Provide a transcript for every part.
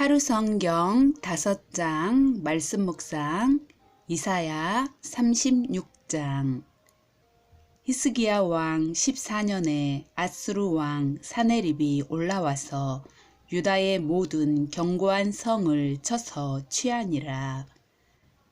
하루 성경 다섯 장 말씀 묵상 이사야 36장 히스기야 왕 14년에 아스루 왕 사네립이 올라와서 유다의 모든 견고한 성을 쳐서 취하니라.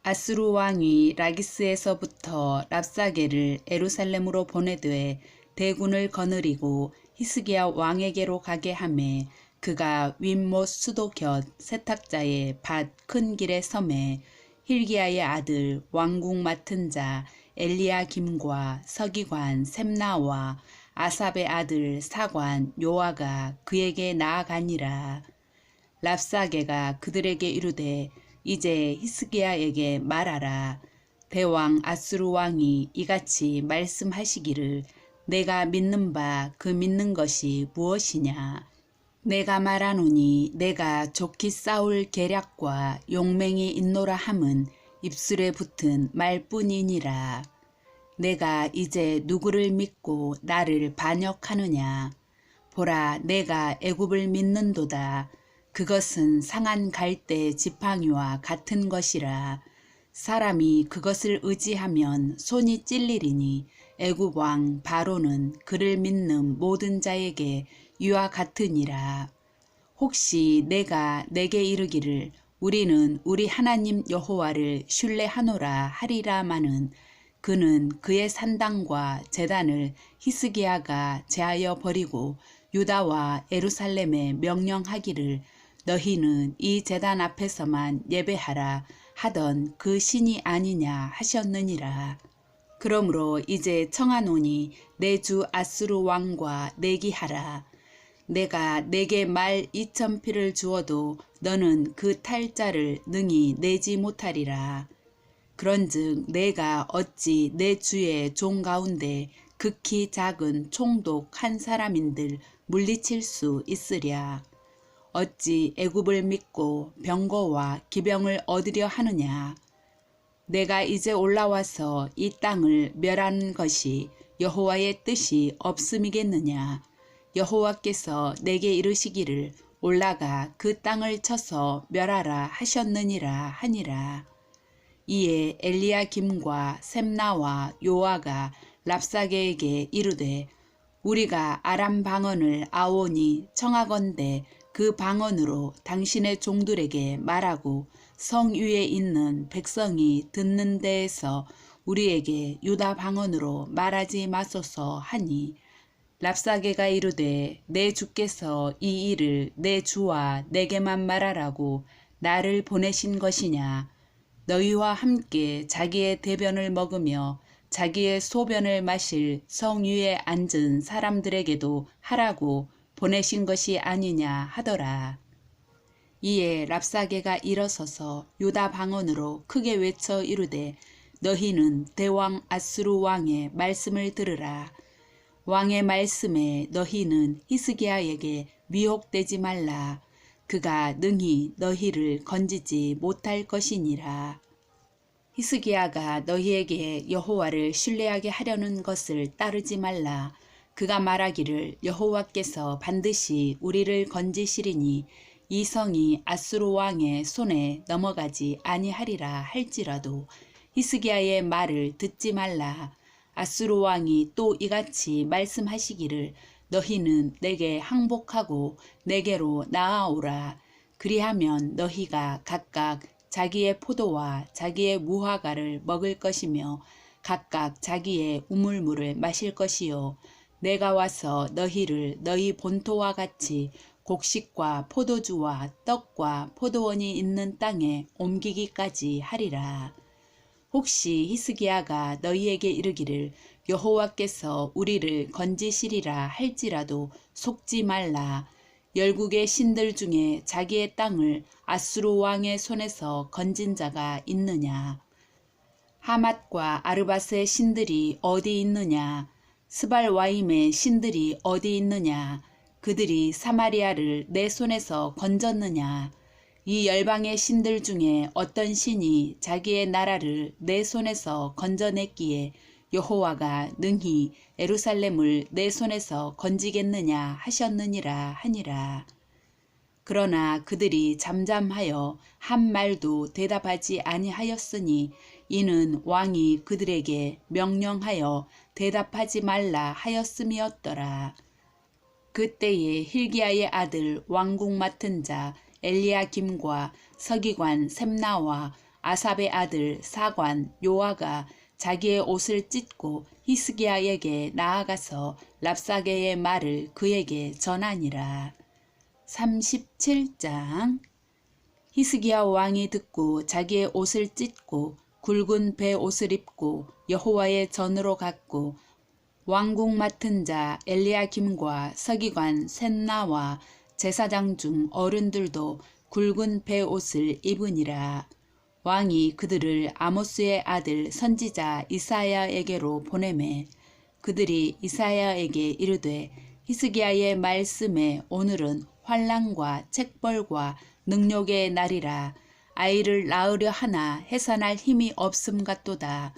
아스루 왕이 라기스에서부터 랍사게를 에루살렘으로 보내되 대군을 거느리고 히스기야 왕에게로 가게 하매 그가 윗못 수도 곁 세탁자의 밭 큰 길의 섬에 힐기야의 아들 왕궁 맡은 자 엘리야 김과 서기관 셈나와 아삽의 아들 사관 요아가 그에게 나아가니라. 랍사게가 그들에게 이르되 이제 히스기야에게 말하라. 대왕 아수르 왕이 이같이 말씀하시기를 내가 믿는 바 그 믿는 것이 무엇이냐? 내가 말하노니 내가 좋기 싸울 계략과 용맹이 있노라 함은 입술에 붙은 말뿐이니라. 내가 이제 누구를 믿고 나를 반역하느냐? 보라, 내가 애굽을 믿는도다. 그것은 상한 갈대 지팡이와 같은 것이라. 사람이 그것을 의지하면 손이 찔리리니 애굽 왕 바로는 그를 믿는 모든 자에게 이와 같으니라. 혹시 내가 내게 이르기를 우리는 우리 하나님 여호와를 신뢰하노라 하리라마는 그는 그의 산당과 재단을 히스기야가 제하여 버리고 유다와 에루살렘에 명령하기를 너희는 이 재단 앞에서만 예배하라 하던 그 신이 아니냐 하셨느니라. 그러므로 이제 청하노니 내 주 아스루 왕과 내기하라. 내가 내게 말 이천 피를 주어도 너는 그 탈자를 능히 내지 못하리라. 그런즉 내가 어찌 내 주의 종 가운데 극히 작은 총독 한 사람인들 물리칠 수 있으랴. 어찌 애굽을 믿고 병거와 기병을 얻으려 하느냐. 내가 이제 올라와서 이 땅을 멸하는 것이 여호와의 뜻이 없음이겠느냐. 여호와께서 내게 이르시기를 올라가 그 땅을 쳐서 멸하라 하셨느니라 하니라. 이에 엘리야 김과 셈나와 요아가 랍사게에게 이르되 우리가 아람 방언을 아오니 청하건대 그 방언으로 당신의 종들에게 말하고 성 위에 있는 백성이 듣는 데에서 우리에게 유다 방언으로 말하지 마소서 하니 랍사게가 이르되 내 주께서 이 일을 내 주와 내게만 말하라고 나를 보내신 것이냐 너희와 함께 자기의 대변을 먹으며 자기의 소변을 마실 성 위에 앉은 사람들에게도 하라고 보내신 것이 아니냐 하더라. 이에 랍사게가 일어서서 유다 방언으로 크게 외쳐 이르되 너희는 대왕 아스루 왕의 말씀을 들으라. 왕의 말씀에 너희는 히스기야에게 미혹되지 말라. 그가 능히 너희를 건지지 못할 것이니라. 히스기야가 너희에게 여호와를 신뢰하게 하려는 것을 따르지 말라. 그가 말하기를 여호와께서 반드시 우리를 건지시리니 이 성이 아수르 왕의 손에 넘어가지 아니하리라 할지라도 히스기야의 말을 듣지 말라. 아수르 왕이 또 이같이 말씀하시기를 너희는 내게 항복하고 내게로 나아오라. 그리하면 너희가 각각 자기의 포도와 자기의 무화과를 먹을 것이며 각각 자기의 우물물을 마실 것이요. 내가 와서 너희를 너희 본토와 같이 곡식과 포도주와 떡과 포도원이 있는 땅에 옮기기까지 하리라. 혹시 히스기야가 너희에게 이르기를 여호와께서 우리를 건지시리라 할지라도 속지 말라. 열국의 신들 중에 자기의 땅을 아수르 왕의 손에서 건진 자가 있느냐? 하맛과 아르바스의 신들이 어디 있느냐? 스발와임의 신들이 어디 있느냐? 그들이 사마리아를 내 손에서 건졌느냐? 이 열방의 신들 중에 어떤 신이 자기의 나라를 내 손에서 건져냈기에 여호와가 능히 에루살렘을 내 손에서 건지겠느냐 하셨느니라 하니라. 그러나 그들이 잠잠하여 한 말도 대답하지 아니하였으니 이는 왕이 그들에게 명령하여 대답하지 말라 하였음이었더라. 그때에 hil기야의 아들 왕궁 맡은 자 엘리야김과 서기관 셈나와 아삽의 아들 사관 요아가 자기의 옷을 찢고 히스기야에게 나아가서 랍사게의 말을 그에게 전하니라. 37장 히스기야 왕이 듣고 자기의 옷을 찢고 굵은 배 옷을 입고 여호와의 전으로 갔고 왕궁 맡은 자 엘리야김과 서기관 셋나와 제사장 중 어른들도 굵은 배 옷을 입으니라. 왕이 그들을 아모스의 아들 선지자 이사야에게로 보내매 그들이 이사야에게 이르되 히스기야의 말씀에 오늘은 환란과 책벌과 능욕의 날이라 아이를 낳으려 하나 해산할 힘이 없음 같도다.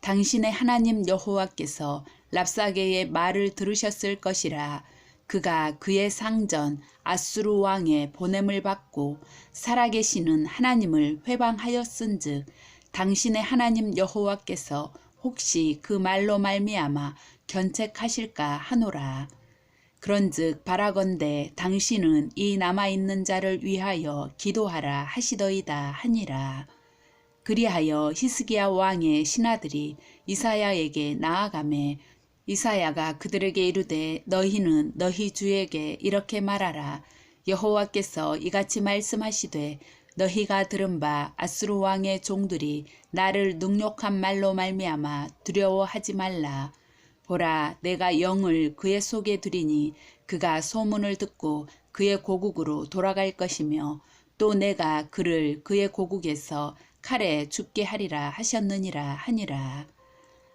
당신의 하나님 여호와께서 랍사게의 말을 들으셨을 것이라. 그가 그의 상전 아수르 왕의 보냄을 받고 살아계시는 하나님을 회방하였은즉 당신의 하나님 여호와께서 혹시 그 말로 말미암아 견책하실까 하노라. 그런즉 바라건대 당신은 이 남아있는 자를 위하여 기도하라 하시더이다 하니라. 그리하여 히스기야 왕의 신하들이 이사야에게 나아가매 이사야가 그들에게 이르되 너희는 너희 주에게 이렇게 말하라. 여호와께서 이같이 말씀하시되 너희가 들은 바 아수르 왕의 종들이 나를 능욕한 말로 말미암아 두려워하지 말라. 보라 내가 영을 그의 속에 두리니 그가 소문을 듣고 그의 고국으로 돌아갈 것이며 또 내가 그를 그의 고국에서 칼에 죽게 하리라 하셨느니라 하니라.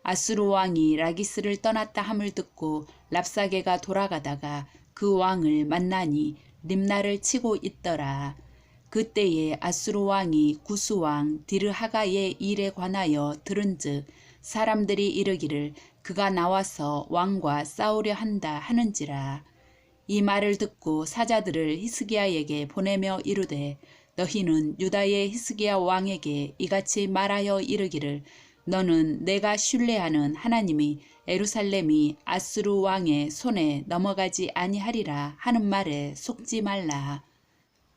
아수르 왕이 라기스를 떠났다 함을 듣고 랍사게가 돌아가다가 그 왕을 만나니 림나를 치고 있더라. 그때에 아수르 왕이 구스 왕 디르하가의 일에 관하여 들은즉 사람들이 이르기를 그가 나와서 왕과 싸우려 한다 하는지라. 이 말을 듣고 사자들을 히스기야에게 보내며 이르되 너희는 유다의 히스기야 왕에게 이같이 말하여 이르기를 너는 내가 신뢰하는 하나님이 에루살렘이 아수르 왕의 손에 넘어가지 아니하리라 하는 말에 속지 말라.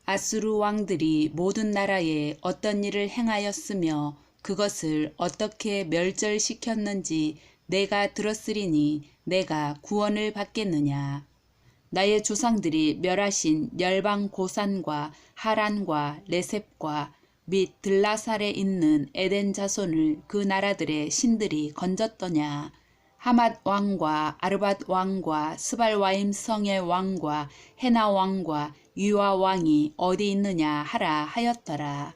아수르 왕들이 모든 나라에 어떤 일을 행하였으며 그것을 어떻게 멸절시켰는지 내가 들었으리니 내가 구원을 받겠느냐. 나의 조상들이 멸하신 열방 고산과 하란과 레셉과 및 들라살에 있는 에덴 자손을 그 나라들의 신들이 건졌더냐. 하맛 왕과 아르밧 왕과 스발와임 성의 왕과 헤나 왕과 유아 왕이 어디 있느냐 하라 하였더라.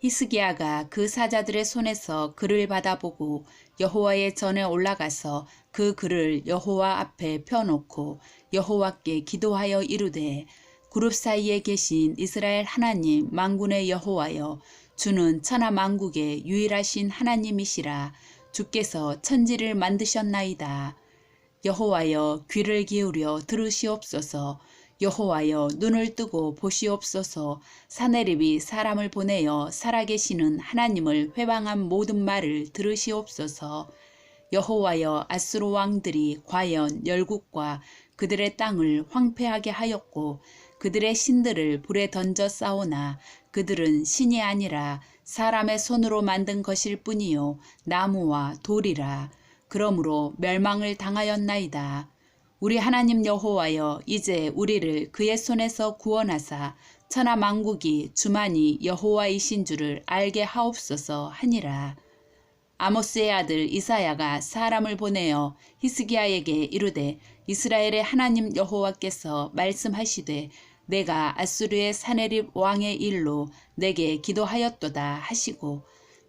히스기야가 그 사자들의 손에서 글을 받아보고 여호와의 전에 올라가서 그 글을 여호와 앞에 펴놓고 여호와께 기도하여 이르되 그룹 사이에 계신 이스라엘 하나님 만군의 여호와여 주는 천하 만국의 유일하신 하나님이시라. 주께서 천지를 만드셨나이다. 여호와여 귀를 기울여 들으시옵소서. 여호와여 눈을 뜨고 보시옵소서. 사내립이 사람을 보내어 살아계시는 하나님을 회방한 모든 말을 들으시옵소서. 여호와여 아수르 왕들이 과연 열국과 그들의 땅을 황폐하게 하였고 그들의 신들을 불에 던져 싸우나 그들은 신이 아니라 사람의 손으로 만든 것일 뿐이요 나무와 돌이라 그러므로 멸망을 당하였나이다. 우리 하나님 여호와여 이제 우리를 그의 손에서 구원하사 천하 만국이 주만이 여호와이신 줄을 알게 하옵소서 하니라. 아모스의 아들 이사야가 사람을 보내어 히스기야에게 이르되 이스라엘의 하나님 여호와께서 말씀하시되 내가 아수르의 사네립 왕의 일로 내게 기도하였도다 하시고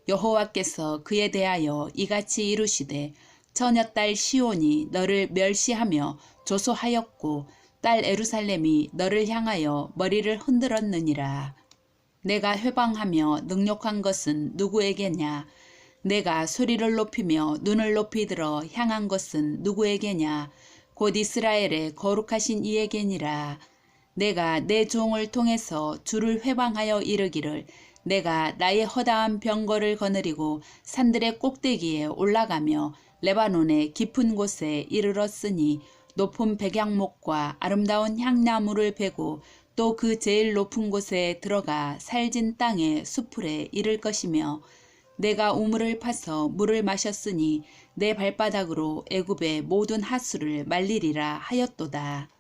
여호와께서 그에 대하여 이같이 이루시되 처녀 딸 시온이 너를 멸시하며 조소하였고 딸 에루살렘이 너를 향하여 머리를 흔들었느니라. 내가 회방하며 능욕한 것은 누구에게냐? 내가 소리를 높이며 눈을 높이 들어 향한 것은 누구에게냐? 곧 이스라엘의 거룩하신 이에게니라. 내가 내 종을 통해서 주를 회방하여 이르기를 내가 나의 허다한 병거를 거느리고 산들의 꼭대기에 올라가며 레바논의 깊은 곳에 이르렀으니 높은 백양목과 아름다운 향나무를 베고 또 그 제일 높은 곳에 들어가 살진 땅의 수풀에 이를 것이며 내가 우물을 파서 물을 마셨으니 내 발바닥으로 애굽의 모든 하수를 말리리라 하였도다.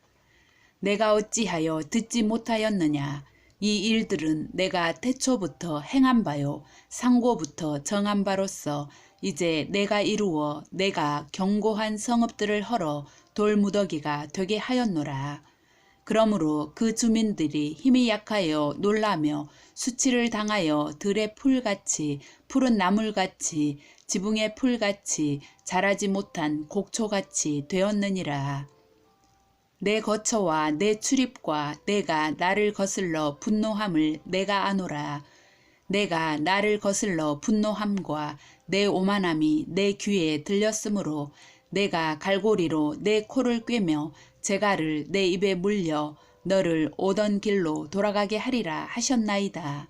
내가 어찌하여 듣지 못하였느냐? 이 일들은 내가 태초부터 행한 바요, 상고부터 정한 바로서 이제 내가 이루어 내가 경고한 성읍들을 헐어 돌무더기가 되게 하였노라. 그러므로 그 주민들이 힘이 약하여 놀라며 수치를 당하여 들의 풀같이 푸른 나물같이 지붕의 풀같이 자라지 못한 곡초같이 되었느니라. 내 거처와 내 출입과 내가 나를 거슬러 분노함을 내가 아노라. 내가 나를 거슬러 분노함과 내 오만함이 내 귀에 들렸으므로 내가 갈고리로 내 코를 꿰며 재갈을 내 입에 물려 너를 오던 길로 돌아가게 하리라 하셨나이다.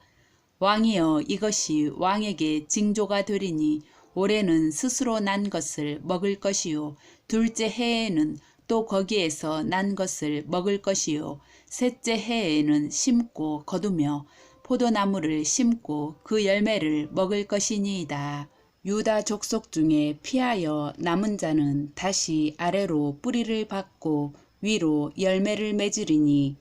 왕이여 이것이 왕에게 징조가 되리니 올해는 스스로 난 것을 먹을 것이요 둘째 해에는 또 거기에서 난 것을 먹을 것이요 셋째 해에는 심고 거두며 포도나무를 심고 그 열매를 먹을 것이니이다. 유다 족속 중에 피하여 남은 자는 다시 아래로 뿌리를 받고 위로 열매를 맺으리니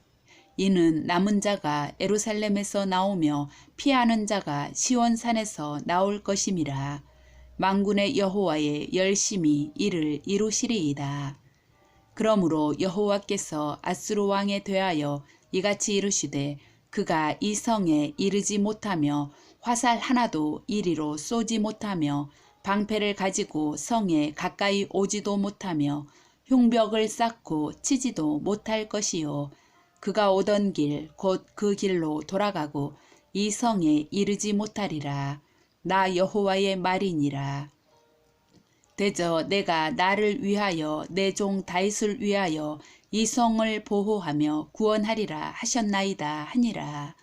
이는 남은 자가 에루살렘에서 나오며 피하는 자가 시원산에서 나올 것임이라. 망군의 여호와의 열심히 이를 이루시리이다. 그러므로 여호와께서 아수르 왕에 대하여 이같이 이르시되 그가 이 성에 이르지 못하며 화살 하나도 이리로 쏘지 못하며 방패를 가지고 성에 가까이 오지도 못하며 흉벽을 쌓고 치지도 못할 것이요. 그가 오던 길 곧 그 길로 돌아가고 이 성에 이르지 못하리라. 나 여호와의 말이니라 대저 내가 나를 위하여 내 종 다윗을 위하여 이 성을 보호하며 구원하리라 하셨나이다 하니라.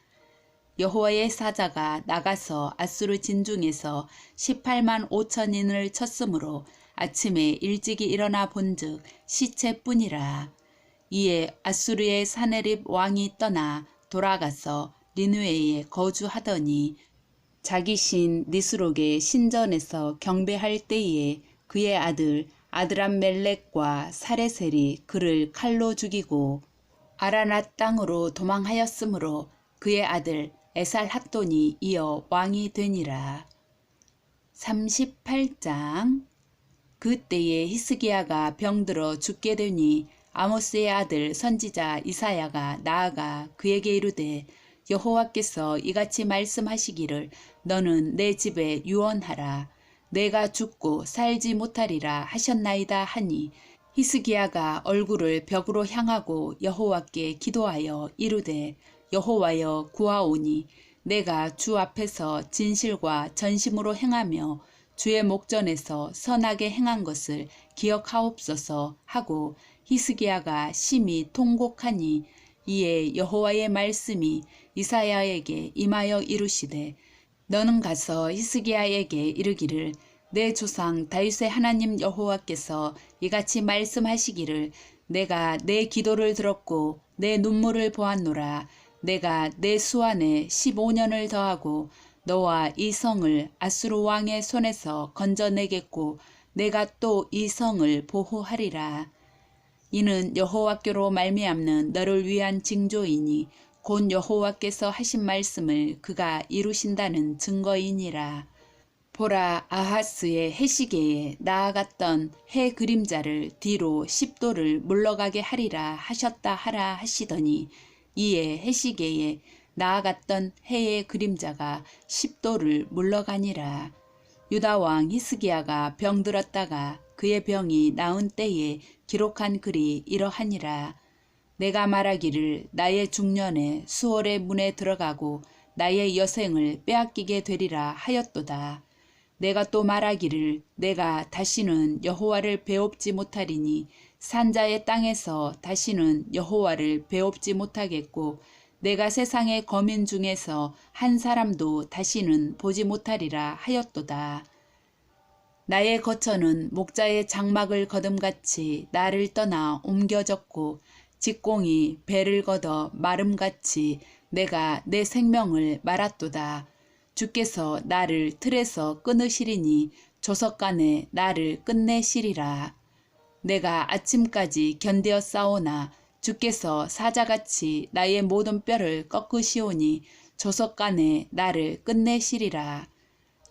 여호와의 사자가 나가서 아수르 진중에서 18만 5천인을 쳤으므로 아침에 일찍이 일어나 본즉 시체뿐이라. 이에 아수르의 사네립 왕이 떠나 돌아가서 리누에에 거주하더니 자기 신 니스록의 신전에서 경배할 때에 그의 아들 아드람 멜렉과 사레셀이 그를 칼로 죽이고 아라낫 땅으로 도망하였으므로 그의 아들 에살 핫돈이 이어 왕이 되니라. 38장 그때에 히스기야가 병들어 죽게 되니 아모스의 아들 선지자 이사야가 나아가 그에게 이르되 여호와께서 이같이 말씀하시기를 너는 내 집에 유언하라 내가 죽고 살지 못하리라 하셨나이다 하니 히스기야가 얼굴을 벽으로 향하고 여호와께 기도하여 이르되 여호와여 구하오니 내가 주 앞에서 진실과 전심으로 행하며 주의 목전에서 선하게 행한 것을 기억하옵소서 하고 히스기야가 심히 통곡하니 이에 여호와의 말씀이 이사야에게 임하여 이르시되 너는 가서 히스기야에게 이르기를 내 조상 다윗의 하나님 여호와께서 이같이 말씀하시기를 내가 내 기도를 들었고 내 눈물을 보았노라. 내가 내 수완에 15년을 더하고 너와 이 성을 아수르 왕의 손에서 건져내겠고 내가 또 이 성을 보호하리라. 이는 여호와께로 말미암는 너를 위한 징조이니 곧 여호와께서 하신 말씀을 그가 이루신다는 증거이니라. 보라 아하스의 해시계에 나아갔던 해 그림자를 뒤로 십도를 물러가게 하리라 하셨다 하라 하시더니 이에 해시계에 나아갔던 해의 그림자가 십도를 물러가니라. 유다왕 히스기야가 병들었다가 그의 병이 나은 때에 기록한 글이 이러하니라. 내가 말하기를 나의 중년에 수월의 문에 들어가고 나의 여생을 빼앗기게 되리라 하였도다. 내가 또 말하기를 내가 다시는 여호와를 배웁지 못하리니 산자의 땅에서 다시는 여호와를 배웁지 못하겠고 내가 세상의 거민 중에서 한 사람도 다시는 보지 못하리라 하였도다. 나의 거처는 목자의 장막을 거둠같이 나를 떠나 옮겨졌고 직공이 배를 걷어 마름같이 내가 내 생명을 말았도다. 주께서 나를 틀에서 끊으시리니 조석간에 나를 끝내시리라. 내가 아침까지 견디어 싸우나 주께서 사자같이 나의 모든 뼈를 꺾으시오니 조석간에 나를 끝내시리라.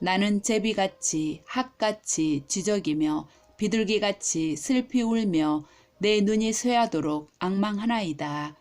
나는 제비같이 학같이 지적이며 비둘기같이 슬피 울며 내 눈이 쇠하도록 악망하나이다.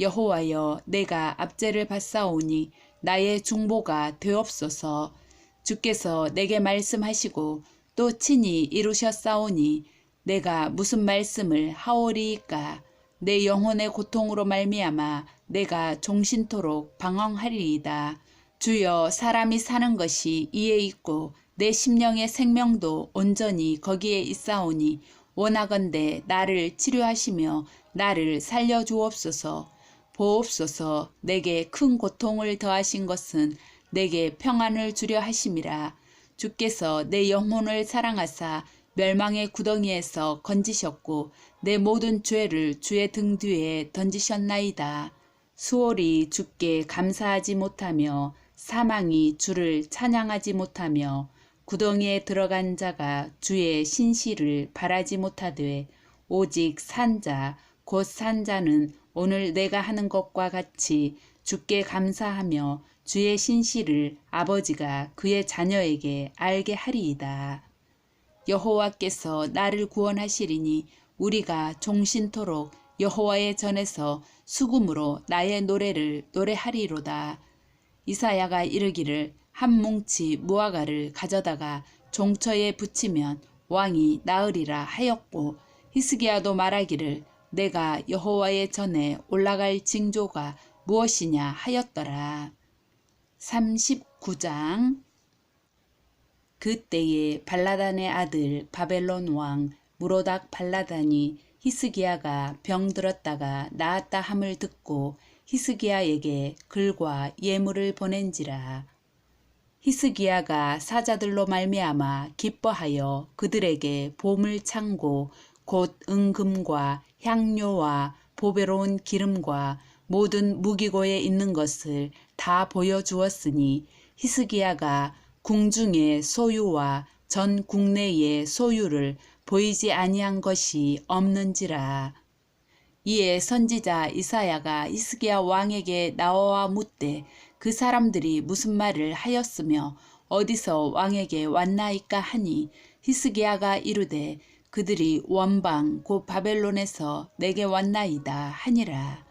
여호와여 내가 압제를 받사오니 나의 중보가 되옵소서. 주께서 내게 말씀하시고 또 친히 이루셨사오니 내가 무슨 말씀을 하오리이까 내 영혼의 고통으로 말미암아 내가 종신토록 방황하리이다. 주여 사람이 사는 것이 이에 있고 내 심령의 생명도 온전히 거기에 있사오니 원하건대 나를 치료하시며 나를 살려 주옵소서. 보옵소서 내게 큰 고통을 더하신 것은 내게 평안을 주려 하심이라. 주께서 내 영혼을 사랑하사 멸망의 구덩이에서 건지셨고 내 모든 죄를 주의 등 뒤에 던지셨나이다. 수월이 주께 감사하지 못하며 사망이 주를 찬양하지 못하며 구덩이에 들어간 자가 주의 신실을 바라지 못하되 오직 산자 곧 산자는 오늘 내가 하는 것과 같이 주께 감사하며 주의 신실을 아버지가 그의 자녀에게 알게 하리이다. 여호와께서 나를 구원하시리니 우리가 종신토록 여호와의 전에서 수금으로 나의 노래를 노래하리로다. 이사야가 이르기를 한 뭉치 무화과를 가져다가 종처에 붙이면 왕이 나으리라 하였고 히스기야도 말하기를 내가 여호와의 전에 올라갈 징조가 무엇이냐 하였더라. 39장 그때에 발라단의 아들 바벨론 왕 무로닥 발라단이 히스기야가 병들었다가 나았다 함을 듣고 히스기야에게 글과 예물을 보낸지라. 히스기야가 사자들로 말미암아 기뻐하여 그들에게 봄을 창고 곧 은금과 향료와 보배로운 기름과 모든 무기고에 있는 것을 다 보여주었으니 히스기야가 궁중의 소유와 전 국내의 소유를 보이지 아니한 것이 없는지라. 이에 선지자 이사야가 히스기야 왕에게 나와 묻되 그 사람들이 무슨 말을 하였으며 어디서 왕에게 왔나이까 하니 히스기야가 이르되 그들이 원방 곧 바벨론에서 내게 왔나이다 하니라.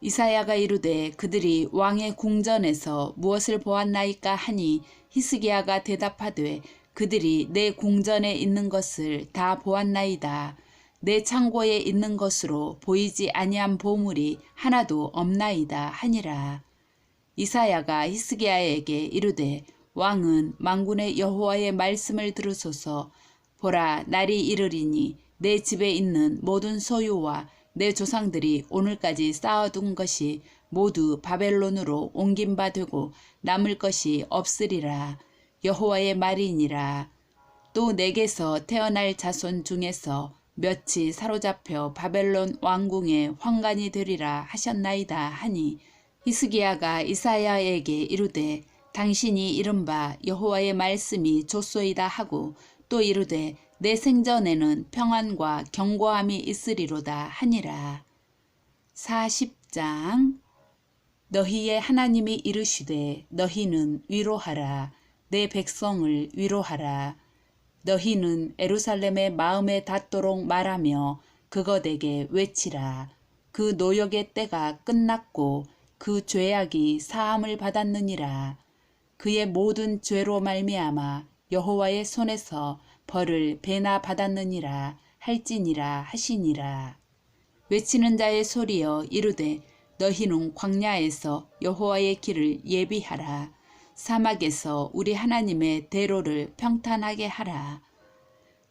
이사야가 이르되 그들이 왕의 궁전에서 무엇을 보았나이까 하니 히스기야가 대답하되 그들이 내 궁전에 있는 것을 다 보았나이다. 내 창고에 있는 것으로 보이지 아니한 보물이 하나도 없나이다 하니라. 이사야가 히스기야에게 이르되 왕은 만군의 여호와의 말씀을 들으소서. 보라 날이 이르리니 내 집에 있는 모든 소유와 내 조상들이 오늘까지 쌓아둔 것이 모두 바벨론으로 옮긴 바 되고 남을 것이 없으리라. 여호와의 말이니라. 또 내게서 태어날 자손 중에서 몇이 사로잡혀 바벨론 왕궁의 황관이 되리라 하셨나이다 하니 히스기야가 이사야에게 이르되 당신이 이른바 여호와의 말씀이 좋소이다 하고 또 이르되 내 생전에는 평안과 경고함이 있으리로다 하니라. 40장. 너희의 하나님이 이르시되 너희는 위로하라. 내 백성을 위로하라. 너희는 에루살렘의 마음에 닿도록 말하며 그것에게 외치라. 그 노역의 때가 끝났고 그 죄악이 사함을 받았느니라 그의 모든 죄로 말미암아 여호와의 손에서 벌을 배나 받았느니라 할지니라 하시니라. 외치는 자의 소리여 이르되 너희는 광야에서 여호와의 길을 예비하라. 사막에서 우리 하나님의 대로를 평탄하게 하라.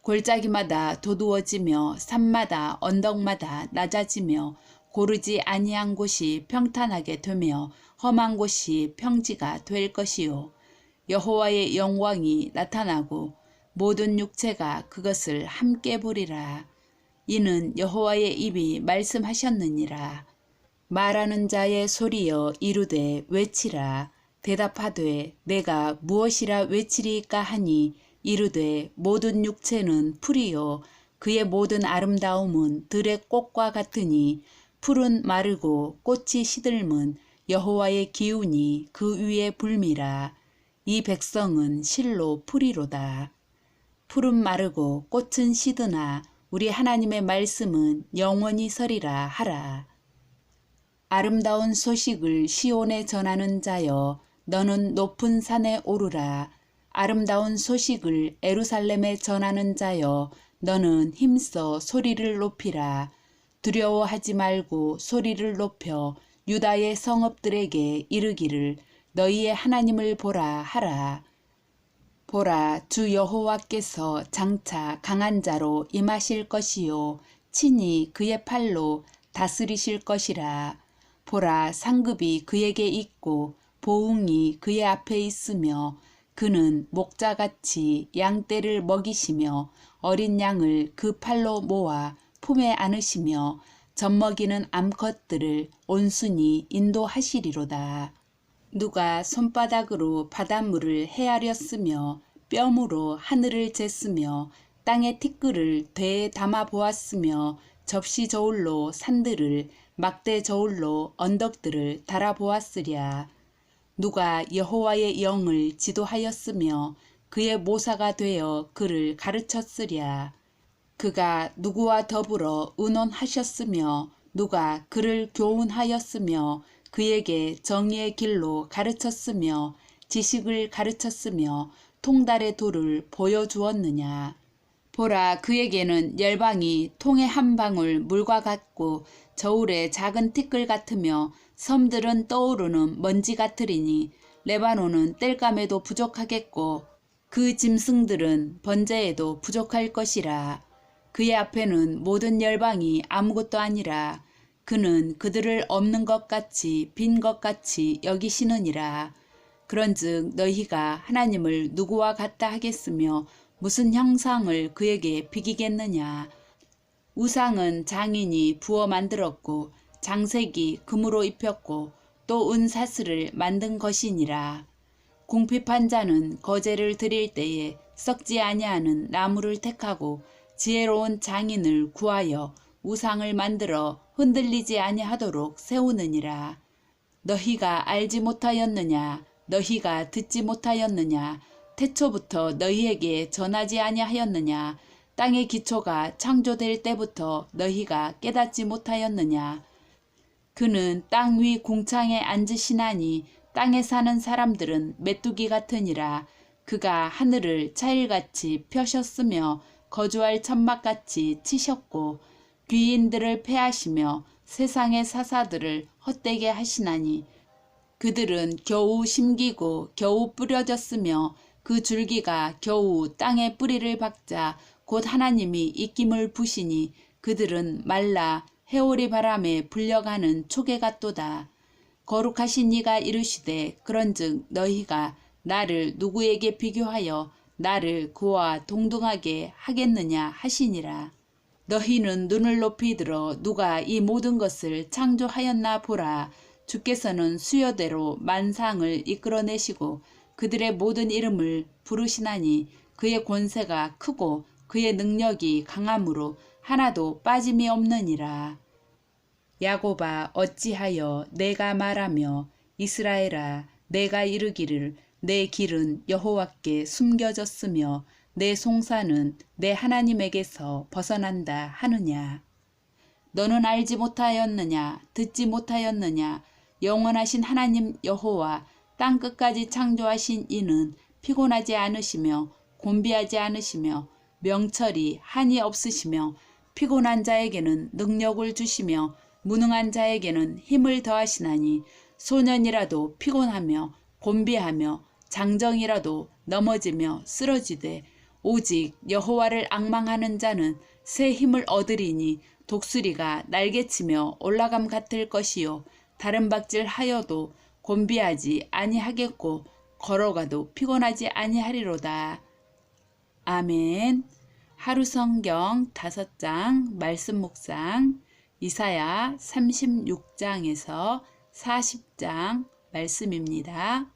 골짜기마다 도두어지며 산마다 언덕마다 낮아지며 고르지 아니한 곳이 평탄하게 되며 험한 곳이 평지가 될 것이요. 여호와의 영광이 나타나고 모든 육체가 그것을 함께 보리라. 이는 여호와의 입이 말씀하셨느니라. 말하는 자의 소리여 이르되 외치라. 대답하되 내가 무엇이라 외치리까 하니 이르되 모든 육체는 풀이요. 그의 모든 아름다움은 들의 꽃과 같으니 풀은 마르고 꽃이 시들면 여호와의 기운이 그 위에 불미라. 이 백성은 실로 풀이로다. 풀은 마르고 꽃은 시드나. 우리 하나님의 말씀은 영원히 서리라 하라. 아름다운 소식을 시온에 전하는 자여 너는 높은 산에 오르라. 아름다운 소식을 에루살렘에 전하는 자여 너는 힘써 소리를 높이라 두려워하지 말고 소리를 높여 유다의 성읍들에게 이르기를 너희의 하나님을 보라 하라. 보라 주 여호와께서 장차 강한 자로 임하실 것이요. 친히 그의 팔로 다스리실 것이라. 보라 상급이 그에게 있고 보응이 그의 앞에 있으며 그는 목자같이 양떼를 먹이시며 어린 양을 그 팔로 모아 품에 안으시며 젖먹이는 암컷들을 온순히 인도하시리로다. 누가 손바닥으로 바닷물을 헤아렸으며 뼘으로 하늘을 쟀으며 땅의 티끌을 되에 담아 보았으며 접시 저울로 산들을 막대 저울로 언덕들을 달아 보았으랴. 누가 여호와의 영을 지도하였으며 그의 모사가 되어 그를 가르쳤으랴. 그가 누구와 더불어 의논하셨으며 누가 그를 교훈하였으며 그에게 정의의 길로 가르쳤으며 지식을 가르쳤으며 통달의 도를 보여주었느냐. 보라 그에게는 열방이 통의 한 방울 물과 같고 저울의 작은 티끌 같으며 섬들은 떠오르는 먼지 같으리니 레바논은 땔감에도 부족하겠고 그 짐승들은 번제에도 부족할 것이라. 그의 앞에는 모든 열방이 아무것도 아니라 그는 그들을 없는 것 같이 빈 것 같이 여기시느니라. 그런즉 너희가 하나님을 누구와 같다 하겠으며 무슨 형상을 그에게 비기겠느냐. 우상은 장인이 부어 만들었고 장색이 금으로 입혔고 또 은사슬을 만든 것이니라. 궁핍한 자는 거제를 드릴 때에 썩지 아니하는 나무를 택하고 지혜로운 장인을 구하여 우상을 만들어 흔들리지 아니하도록 세우느니라. 너희가 알지 못하였느냐? 너희가 듣지 못하였느냐? 태초부터 너희에게 전하지 아니하였느냐? 땅의 기초가 창조될 때부터 너희가 깨닫지 못하였느냐? 그는 땅위 궁창에 앉으시나니 땅에 사는 사람들은 메뚜기 같으니라. 그가 하늘을 차일같이 펴셨으며 거주할 천막같이 치셨고 귀인들을 패하시며 세상의 사사들을 헛되게 하시나니 그들은 겨우 심기고 겨우 뿌려졌으며 그 줄기가 겨우 땅에 뿌리를 박자 곧 하나님이 입김을 부시니 그들은 말라 해오리 바람에 불려가는 초계 같도다. 거룩하신 이가 이르시되 그런즉 너희가 나를 누구에게 비교하여 나를 그와 동등하게 하겠느냐 하시니라. 너희는 눈을 높이 들어 누가 이 모든 것을 창조하였나 보라. 주께서는 수요대로 만상을 이끌어내시고 그들의 모든 이름을 부르시나니 그의 권세가 크고 그의 능력이 강함으로 하나도 빠짐이 없느니라. 야고바 어찌하여 내가 말하며 이스라엘아 내가 이르기를 내 길은 여호와께 숨겨졌으며 내 송사는 내 하나님에게서 벗어난다 하느냐. 너는 알지 못하였느냐 듣지 못하였느냐 영원하신 하나님 여호와 땅 끝까지 창조하신 이는 피곤하지 않으시며 곤비하지 않으시며 명철이 한이 없으시며 피곤한 자에게는 능력을 주시며 무능한 자에게는 힘을 더하시나니 소년이라도 피곤하며 곤비하며 장정이라도 넘어지며 쓰러지되 오직 여호와를 앙망하는 자는 새 힘을 얻으리니 독수리가 날개치며 올라감 같을 것이요 다른 박질 하여도 곤비하지 아니하겠고 걸어가도 피곤하지 아니하리로다. 아멘. 하루 성경 다섯 장 말씀 묵상 이사야 36장에서 40장 말씀입니다.